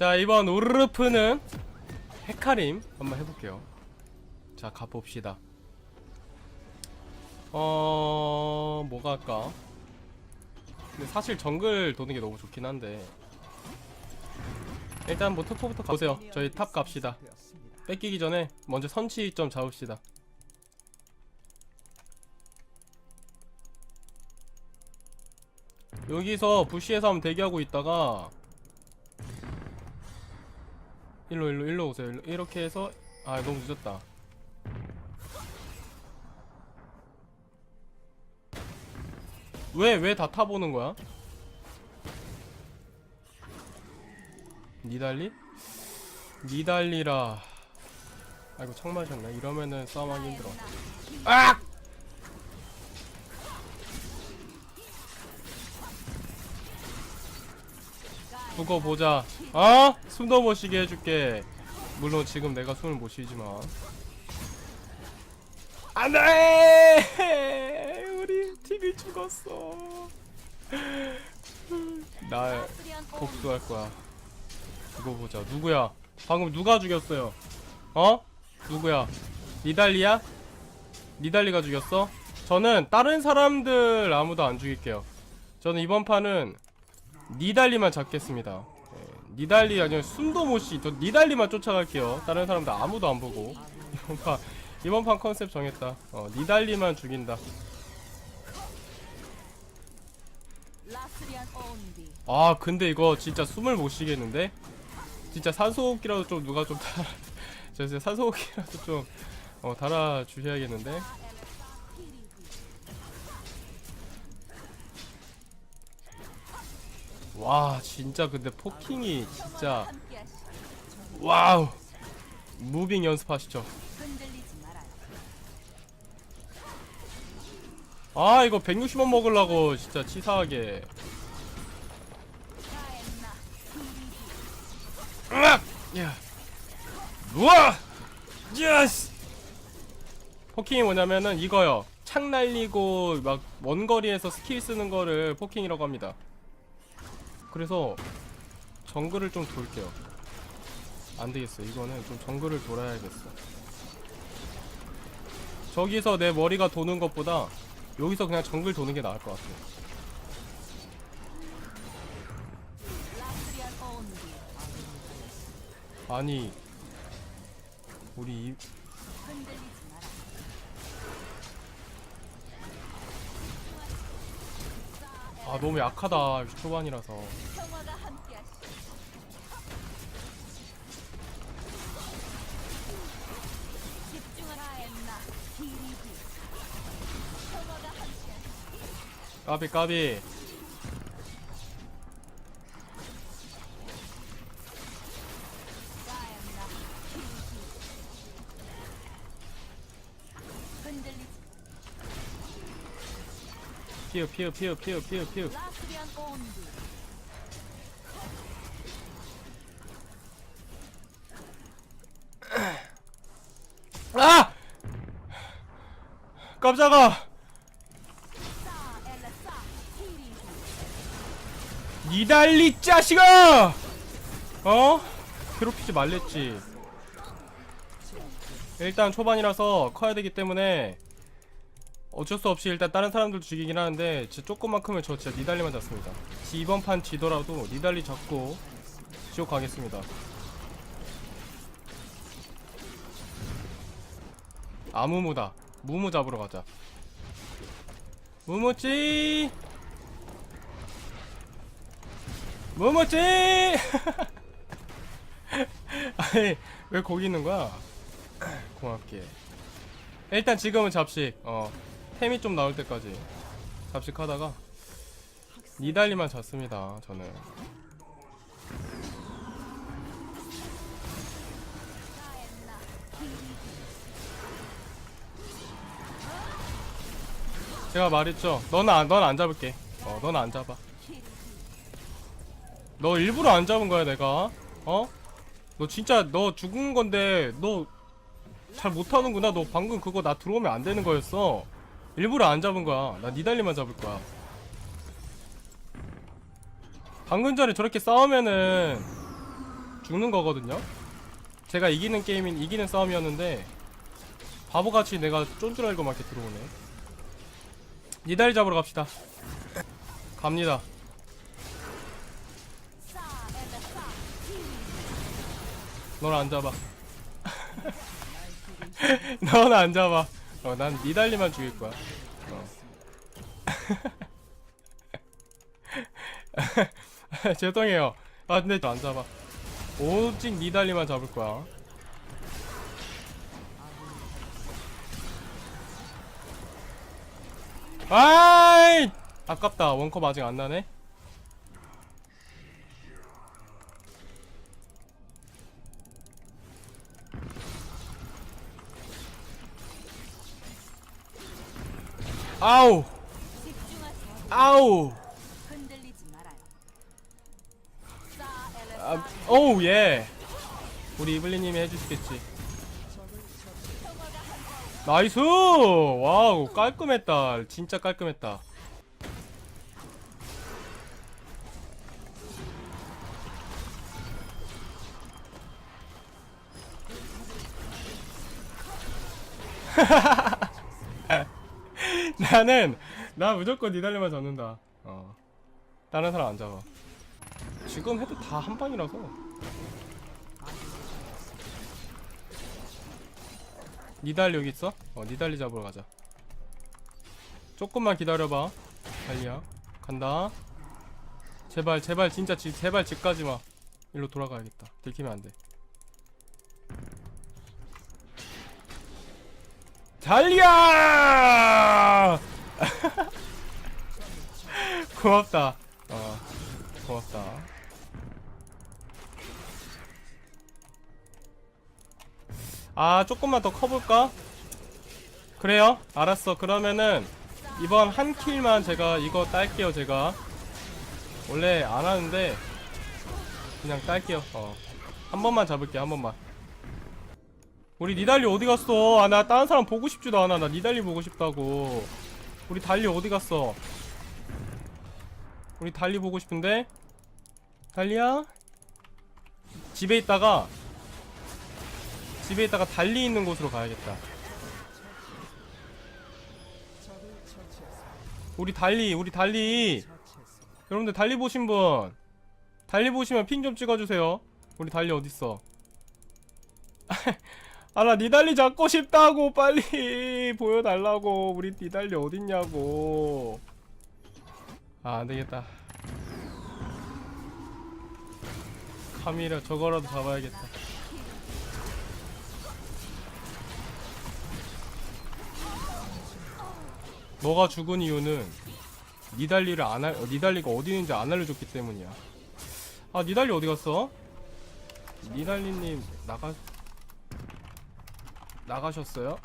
자 이번 우르르프는 헤카림 한번 해볼게요. 자 가봅시다. 어... 뭐가 할까? 근데 사실 정글 도는 게 너무 좋긴 한데. 일단 뭐 특포부터 가보세요. 저희 탑 갑시다. 뺏기기 전에 먼저 선취 좀 잡읍시다. 여기서 부시에서 한번 대기하고 있다가 일로 일로 일로 오세요 일로. 이렇게 해서 아 너무 늦었다 왜 왜 다 타보는 거야? 니달리? 니달리라 아이고 청 마셨네 이러면은 싸움하기 힘들어 아! 두고 보자. 어? 숨도 못 쉬게 해줄게. 물론 지금 내가 숨을 못 쉬지만. 안돼! 우리 팀이 죽었어. 나 복수할 거야. 두고 보자. 누구야? 방금 누가 죽였어요? 어? 누구야? 니달리야? 니달리가 죽였어? 저는 다른 사람들 아무도 안 죽일게요. 저는 이번 판은 니달리만 잡겠습니다. 네, 니달리 아니면 숨도 못쉬 저 니달리만 쫓아갈게요. 다른 사람들 아무도 안 보고. 이번 판 이번 판 컨셉 정했다. 어 니달리만 죽인다. 아 근데 이거 진짜 숨을 못 쉬겠는데? 진짜 산소호흡기라도 좀 누가 좀 달아 저 진짜 산소호흡기라도 좀 어, 달아주셔야겠는데? 와 진짜 근데 포킹이 진짜 와우. 무빙 연습하시죠. 아 이거 160원 먹으려고 진짜 치사하게. 으악! 포킹이 뭐냐면은 이거요. 창 날리고 막 먼 거리에서 스킬 쓰는 거를 포킹이라고 합니다 그래서 정글을 좀 돌게요. 안 되겠어 이거는 좀 정글을 돌아야겠어. 저기서 내 머리가 도는 것보다 여기서 그냥 정글 도는 게 나을 것 같아 아니 우리 이, 흔들리지 마라 아 너무 약하다 초반이라서. 평화가 함 피우 피우 피우 피우 피우 피우 라스리안 온디 아! 깜짝아 사 엘라사 디리디 니달리 짜식아 어? 괴롭히지 말랬지 일단 초반이라서 커야 되기 때문에 어쩔 수 없이 일단 다른 사람들도 죽이긴 하는데 진짜 조금만큼은 저 진짜 니달리만 잡습니다. 지- 이번 판 지더라도 니달리 잡고 지옥 가겠습니다. 아무무다. 무무 잡으러 가자. 무무찌 무무찌 아니 왜 거기 있는 거야? 고맙게. 일단 지금은 잡식. 어 템이 좀 나올 때까지 잡식하다가 니달리만 잡습니다 저는. 제가 말했죠. 너는 안, 넌안 잡을게. 어넌안 잡아. 너 일부러 안 잡은 거야 내가? 어? 너 진짜 너 죽은 건데 너 잘 못하는구나. 너 방금 그거 나 들어오면 안 되는 거였어 일부러 안 잡은 거야. 나 니달리만 잡을 거야. 방금 전에 저렇게 싸우면은 죽는 거거든요? 제가 이기는 게임인 이기는 싸움이었는데 바보같이 내가 쫀줄 알고 막 이렇게 들어오네. 니다리 잡으러 갑시다. 갑니다. 넌 안 잡아. 넌 안 잡아 어, 난 니달리만 죽일 거야. 어. 죄송해요. 아 근데 안 잡아. 오직 니달리만 잡을 거야. 아이! 아깝다. 원컵 아직 안 나네 아우. 아우. 아, 싸 오우 예. 우리 이블리님이 해주시겠지. 나이스! 와우 깔끔했다. 진짜 깔끔했다 나는 나 무조건 니달리만 잡는다. 어. 다른 사람 안 잡아. 지금 해도 다 한 방이라서. 니달리 여기 있어? 어 니달리 잡으러 가자. 조금만 기다려봐. 달리야. 간다. 제발 제발 진짜 집 제발 집까지마 일로 돌아가야겠다. 들키면 안 돼 달리야! 고맙다. 어 고맙다. 아 조금만 더 커볼까? 그래요? 알았어. 그러면은 이번 한 킬만 제가 이거 딸게요 제가. 원래 안 하는데 그냥 딸게요. 어 한 번만 잡을게 한 번만 우리 니달리 어디 갔어 아 나 다른 사람 보고 싶지도 않아 나 니달리 보고 싶다고 우리 달리 어디 갔어 우리 달리 보고 싶은데 달리야 집에 있다가 집에 있다가 달리 있는 곳으로 가야겠다. 우리 달리, 우리 달리. 여러분들 달리 보신 분, 달리 보시면 핑 좀 찍어주세요. 우리 달리 어딨어? 아, 나 니달리 잡고 싶다고, 빨리 보여달라고. 우리 니달리 어딨냐고. 아, 안 되겠다. 카미라 저거라도 잡아야겠다. 너가 죽은 이유는 니달리를 안 알, 어, 니달리가 어디 있는지 안 알려줬기 때문이야. 아, 니달리 어디 갔어? 니달리님 나가 나가셨어요?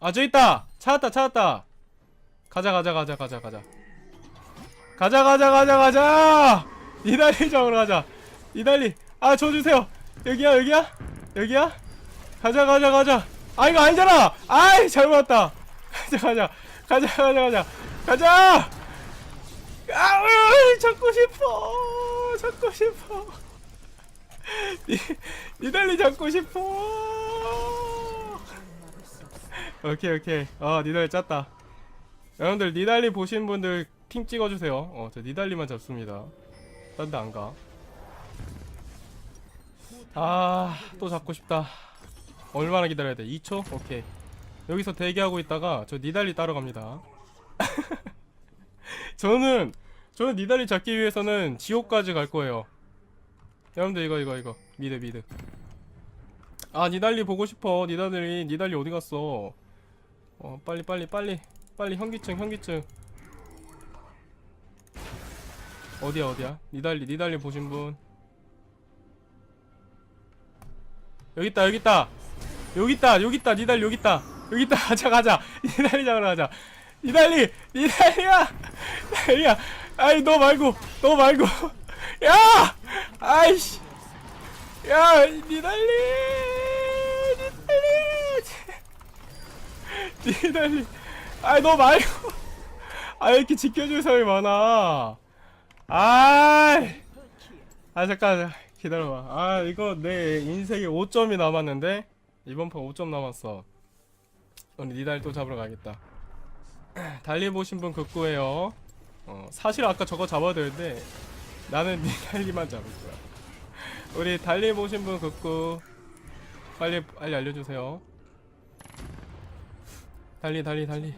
아, 저 있다. 찾았다, 찾았다. 가자, 가자, 가자, 가자, 가자. 가자, 가자, 가자, 가자. 니달리 잡으러 가자. 니달리. 아, 저 주세요. 여기야, 여기야, 여기야. 가자, 가자, 가자. 아, 이거 아니잖아. 아이, 잘못 왔다. 가자 가자 가자 가자 가자 가자 아우 잡고 싶어 잡고 싶어 니, 니달리 잡고 싶어. 오케이 오케이. 어 니달리 짰다. 여러분들 니달리 보신 분들 핑 찍어주세요. 어 저 니달리만 잡습니다. 딴 데 안 가. 아 또 잡고 싶다. 얼마나 기다려야 돼? 2초? 오케이. 여기서 대기하고 있다가 저 니달리 따러 갑니다. 저는 저는 니달리 잡기 위해서는 지옥까지 갈 거예요. 여러분들 이거 이거 이거 미드 미드. 아 니달리 보고 싶어. 니달리 니달리 어디 갔어? 어 빨리 빨리 빨리 빨리 현기증 현기증. 어디야 어디야? 니달리 니달리 보신 분. 여기 있다 여기 있다 여기 있다 여기 있다 니달리 여기 있다 여기 있다 가자 가자 니달리 잡으러 가자 니달리 니달리야 니달리야 아이 너 말고 너 말고 야! 아이씨! 야 니달리! 니달리! 니달리! 아이 너 말고! 아 이렇게 지켜줄 사람이 많아? 아이! 아 잠깐 기다려봐. 아 이거 내 인생에 5점이 남았는데? 이번 판 5점 남았어. 우리 니달리 또 잡으러 가야겠다. 달리 보신 분 극구해요. 어, 사실 아까 저거 잡아야 되는데 나는 니 달리만 잡을 거야 우리 달리 보신 분 극구 빨리 빨리 알려주세요 달리 달리 달리.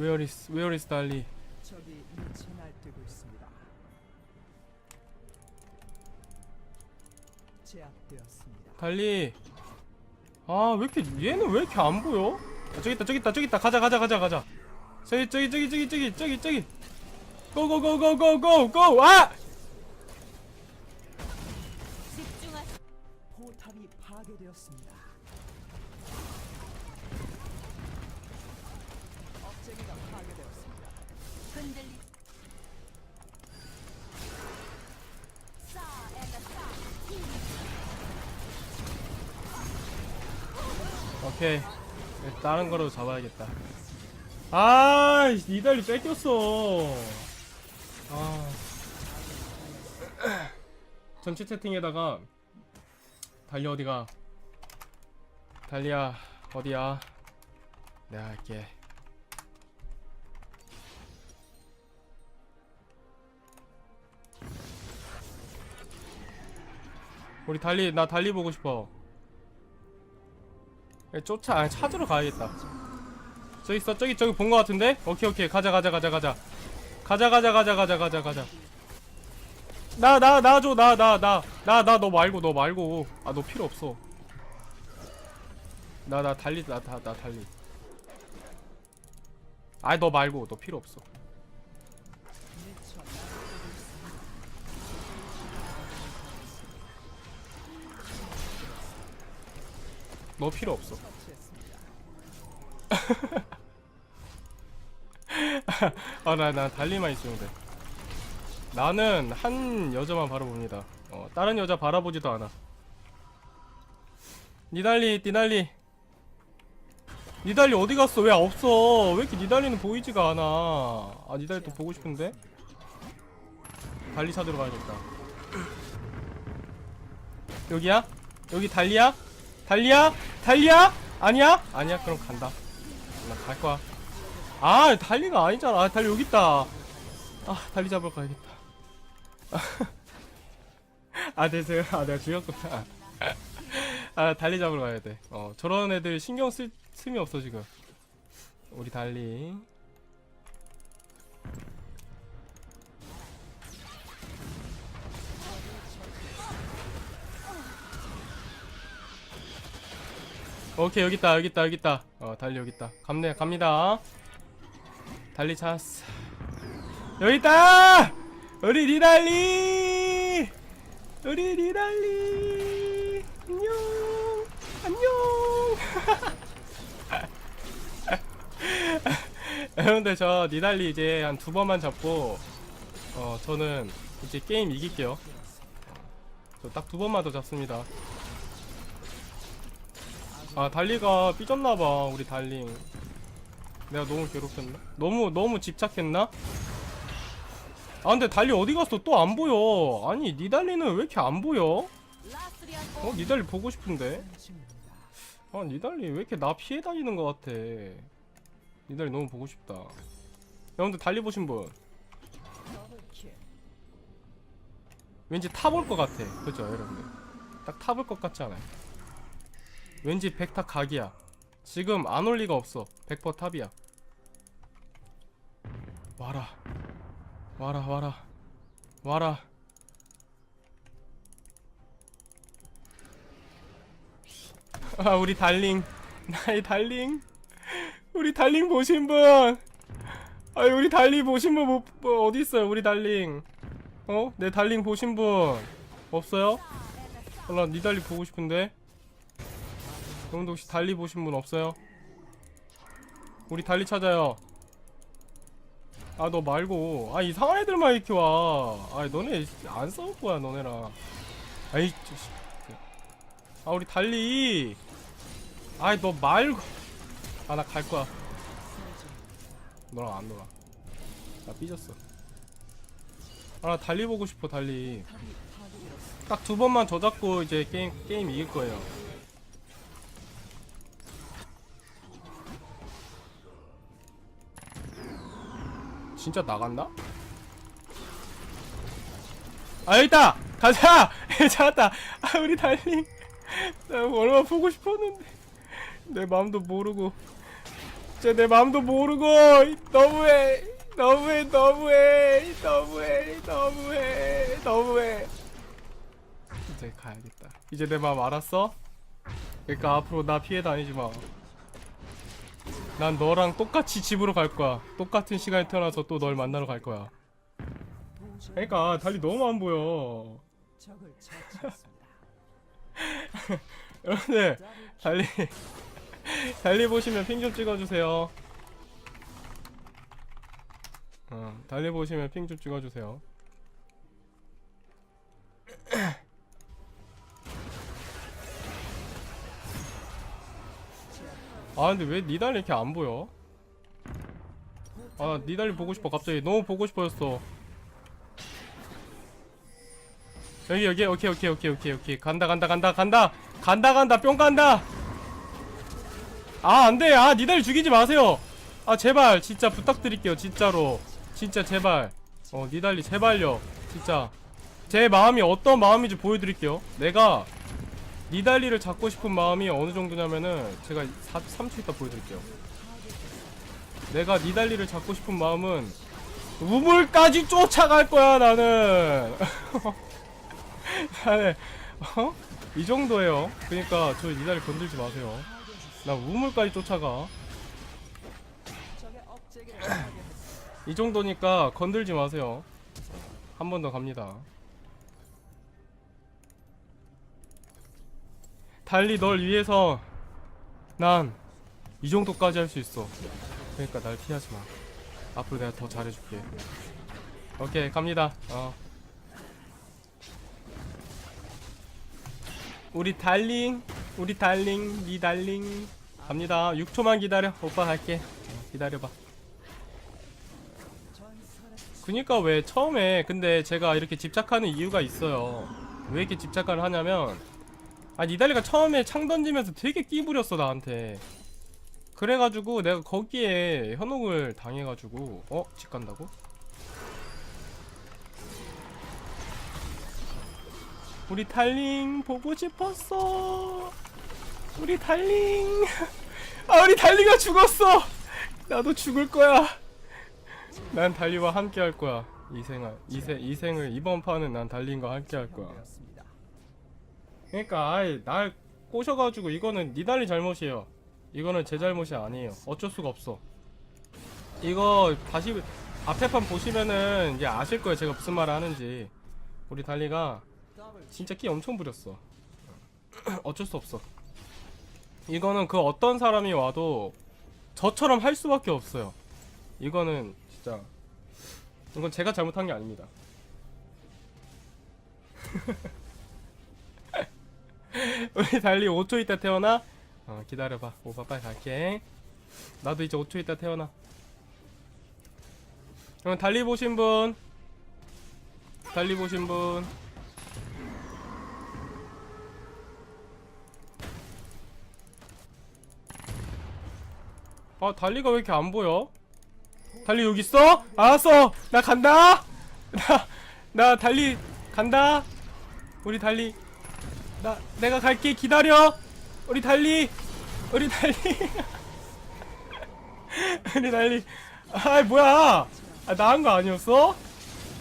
Where is Where is 달리 적이 미쳐 날뛰고 있습니다. 제압되었습니다. 달리 아 왜 이렇게 얘는 왜 이렇게 안 보여? 아, 저기 있다 저기 있다 저기 있다 가자 가자 가자 가자 저기 저기 저기 저기 저기 저기 저기 고고고고고고고 아! 포탑이 파괴되었습니다. 업체계가 파괴되었습니다. 흔들리. 오케이 다른 거로 잡아야겠다 아 니달리 뺏겼어 아. 전체 채팅에다가 달리 어디가? 달리야 어디야? 내가 할게. 우리 달리 나 달리 보고 싶어. 야, 쫓아 아니 찾으러 가야겠다. 저기 있어 저기 저기 본 거 같은데? 오케이 오케이. 가자 가자 가자 가자 가자 가자 가자 가자 가자 가자. 나 나 나 줘 나 나 나. 나 나 너 말고 너 말고. 아 너 필요 없어. 나 나 달리 나 나 나 달리. 아이 너 말고 너 필요 없어. 너 필요 없어. 아나 나 달리만 있으면 돼. 나는 한 여자만 바라봅니다. 어 다른 여자 바라보지도 않아. 니달리 니달리. 니달리 어디 갔어? 왜 없어? 왜 이렇게 니달리는 보이지가 않아? 아 니달리 또 보고 싶은데? 달리 찾으러 가야겠다. 여기야? 여기 달리야? 달리야? 달리야? 아니야? 아니야? 그럼 간다. 나 갈 거야 아 달리가 아니잖아. 아, 달리 여기 있다. 아 달리 잡으러 가야겠다. 아 됐어요 아 내가 죽였구나. 아 달리 잡으러 가야 돼어 저런 애들 신경 쓸 틈이 없어 지금. 우리 달리. 오케이 여기 있다 여기 있다 여기 있다. 어 달리 여기 있다. 갑네 갑니다 달리 찾았어 여기 있다! 우리 리달리! 우리 리달리! 안녕! 안녕! 여러분들 저 니달리 이제 한 두 번만 잡고 어 저는 이제 게임 이길게요. 저 딱 두 번만 더 잡습니다. 아 달리가 삐졌나봐 우리 달링 내가 너무 괴롭혔나? 너무 너무 집착했나? 아 근데 달리 어디 갔어 또 안 보여 아니 니 달리는 왜 이렇게 안 보여? 어? 니 달리 보고 싶은데. 아 니달리 왜 이렇게 나 피해 다니는 것 같아 니달리 너무 보고 싶다 여러분들 달리 보신 분. 왠지 타볼 것 같아 그죠 여러분들 딱 타볼 것 같지 않아요? 왠지 백타 각이야 지금 안 올 리가 없어. 100% 탑이야. 와라. 와라 와라. 와라. 아 우리 달링. 나의 달링? 우리 달링 보신 분? 아, 우리 달링 보신 분 뭐, 뭐 어디 있어요 우리 달링? 어? 내 달링 보신 분 없어요? 몰라 니 달리 보고 싶은데 여러분들 혹시 달리 보신 분 없어요? 우리 달리 찾아요. 아 너 말고. 아 이상한 애들만 이렇게 와아 너네 안 싸울 거야 너네랑. 아이 아 우리 달리. 아이 너 말고. 아 나 갈 거야. 너랑 안 놀아. 나 삐졌어. 아 달리 보고 싶어 달리. 딱 두 번만 저 잡고 이제 게임 게임 이길 거예요 진짜 나갔나? 아 있다! 가자! 찾았다! 아 우리 달링 나 얼마나 보고 싶었는데 내 마음도 모르고 진짜 내 마음도 모르고 너무해 너무해 너무해 너무해 너무해 너무해 이제 가야겠다 이제 내 마음 알았어? 그러니까 앞으로 나 피해 다니지 마. 난 너랑 똑같이 집으로 갈 거야. 똑같은 시간에 태어나서 또 널 만나러 갈 거야. 그러니까 달리 너무 안 보여. 여러분들 달리 달리 보시면 핑 좀 찍어주세요. 어, 달리 보시면 핑 좀 찍어주세요. 아 근데 왜 니달리 이렇게 안 보여? 아 니달리 보고 싶어 갑자기. 너무 보고 싶어졌어. 여기 여기 오케이 오케이 오케이 오케이 오케이. 간다 간다 간다 간다. 간다 간다. 뿅 간다. 아 안돼. 아 니들 죽이지 마세요. 아 제발. 진짜 부탁드릴게요 진짜로. 진짜 제발. 어 니달리 제발요. 진짜. 제 마음이 어떤 마음인지 보여드릴게요. 내가 니달리를 잡고 싶은 마음이 어느 정도냐면은 제가 4, 3초 있다 보여드릴게요 내가 니달리를 잡고 싶은 마음은 우물까지 쫓아갈 거야 나는 나는 어? 이 정도예요 그러니까 저 니달리 건들지 마세요 나 우물까지 쫓아가. 이 정도니까 건들지 마세요. 한 번 더 갑니다. 달리 널 위해서 난 이 정도까지 할 수 있어. 그러니까 날 피하지 마. 앞으로 내가 더 잘해줄게. 오케이 갑니다. 어. 우리 달링, 우리 달링, 니 달링 갑니다. 6초만 기다려. 오빠 갈게. 어, 기다려봐. 그니까 왜 처음에 근데 제가 이렇게 집착하는 이유가 있어요. 왜 이렇게 집착을 하냐면 아 니달리가 처음에 창 던지면서 되게 끼부렸어 나한테. 그래가지고 내가 거기에 현혹을 당해가지고 어? 집 간다고? 우리 달링 보고 싶었어. 우리 달링. 아 우리 달리가 죽었어. 나도 죽을 거야. 난 달리와 함께 할 거야. 이 세, 이 생을 이번 판은 난 달린과 함께 할 거야. 그러니까 아이 날 꼬셔가지고 이거는 니 달리 잘못이에요. 이거는 제 잘못이 아니에요. 어쩔 수가 없어. 이거 다시 앞에 판 보시면은 이제 아실 거예요. 제가 무슨 말을 하는지. 우리 달리가 진짜 끼 엄청 부렸어. 어쩔 수 없어. 이거는 그 어떤 사람이 와도 저처럼 할 수밖에 없어요. 이거는 진짜 이건 제가 잘못한 게 아닙니다. 우리 달리 5초 있다 태어나? 어 기다려봐. 오빠 빨리 갈게. 나도 이제 5초 있다 태어나. 그럼 달리 보신 분? 달리 보신 분? 아 달리가 왜 이렇게 안 보여? 달리 여기 있어? 알았어 나 간다 나, 나 달리 간다 우리 달리 나 내가 갈게. 기다려. 우리 달리. 우리 달리. 우리 달리. 아이 뭐야. 아, 나한 거 아니었어?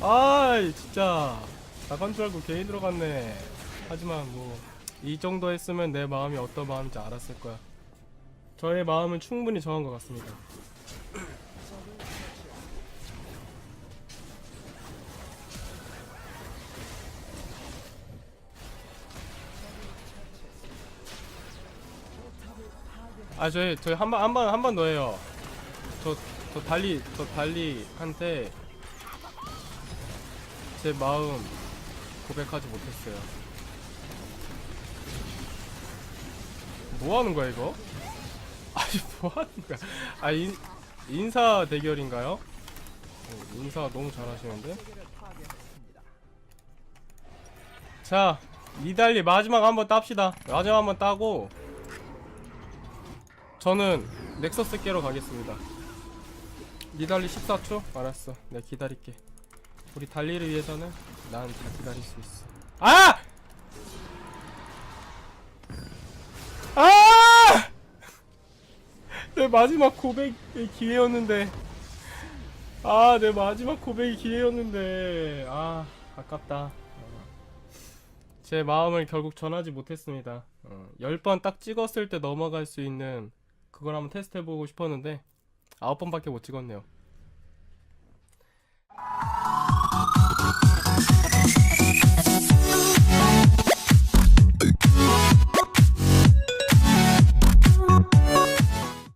아이 진짜. 나간 줄 알고 개인 들어갔네. 하지만 뭐 이 정도 했으면 내 마음이 어떤 마음인지 알았을 거야. 저의 마음은 충분히 정한 것 같습니다. 아 저희 저희 한 번 한 번 한 번 더 해요. 저저 달리 저 달리한테 제 마음 고백하지 못했어요. 뭐 하는 거야 이거? 아니 뭐 하는 거야? 아 인, 인사 대결인가요? 어, 인사 너무 잘하시는데? 자 니달리 마지막 한번 땁시다 마지막 한번 따고 저는 넥서스 깨러 가겠습니다 니달리 14초? 알았어 내가 기다릴게 우리 달리를 위해서는 난 다 기다릴 수 있어 아! 아! 내 마지막 고백의 기회였는데 아 내 마지막 고백의 기회였는데 아 아깝다 어. 제 마음을 결국 전하지 못했습니다 어, 10번 딱 찍었을 때 넘어갈 수 있는 그걸 한번 테스트 해보고 싶었는데 9번밖에 못 찍었네요